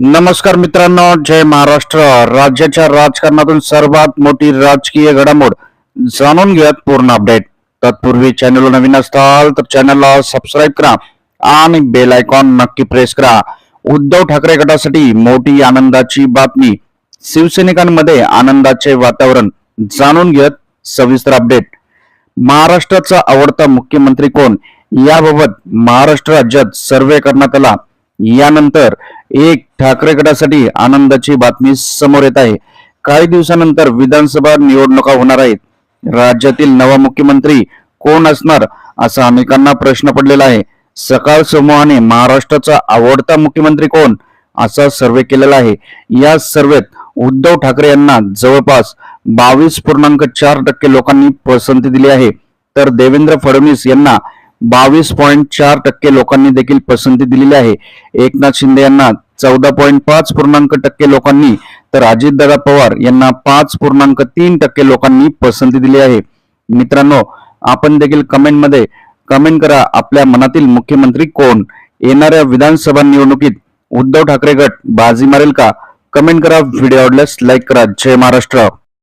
नमस्कार मित्रांनो जय महाराष्ट्र. राज्याच्या राजकारणातून सर्वात मोठी राजकीय घडामोड जाणून घेत पूर्ण अपडेट. तत्पूर्वी चॅनल नवीन असाल तर चॅनलला सबस्क्राईब करा आणि बेल आयकॉन नक्की प्रेस करा. उद्धव ठाकरे गटासाठी मोठी आनंदाची बातमी. शिवसैनिकांमध्ये आनंदाचे वातावरण जाणून घेत सविस्तर अपडेट महाराष्ट्राचा आवडता मुख्यमंत्री कोण? याबाबत महाराष्ट्र राज्यात सर्वे करण्यात आला. यानंतर एक ठाकरे गटासाठी आनंदाची बातमी समोर येत आहे. काही दिवसानंतर विधानसभा निवडणुका होणार आहेत. राज्यातील नवा मुख्यमंत्री कोण असणार असा अनेकांना प्रश्न पडलेला आहे. सकाळ समूहाने महाराष्ट्राचा आवडता मुख्यमंत्री कोण असा सर्वे केलेला आहे. या सर्वेत उद्धव ठाकरे यांना जवळपास बावीस पूर्णांक चार टक्के लोकांनी पसंती दिली आहे. तर देवेंद्र फडणवीस यांना बावीस पॉईंट चार टक्के लोकांनी देखील पसंती दिलेली आहे. एकनाथ शिंदे यांना चौदा पॉईंट पाच पूर्णांक टक्के लोकांनी तर अजितदादा पवार यांना पाच पूर्णांक तीन टक्के लोकांनी पसंती दिली आहे. मित्रांनो आपण देखील कमेंटमध्ये कमेंट करा आपल्या मनातील मुख्यमंत्री कोण? येणाऱ्या विधानसभा निवडणुकीत उद्धव ठाकरे गट बाजी मारेल का? कमेंट करा व्हिडिओ आवडल्यास लाईक करा. जय महाराष्ट्र.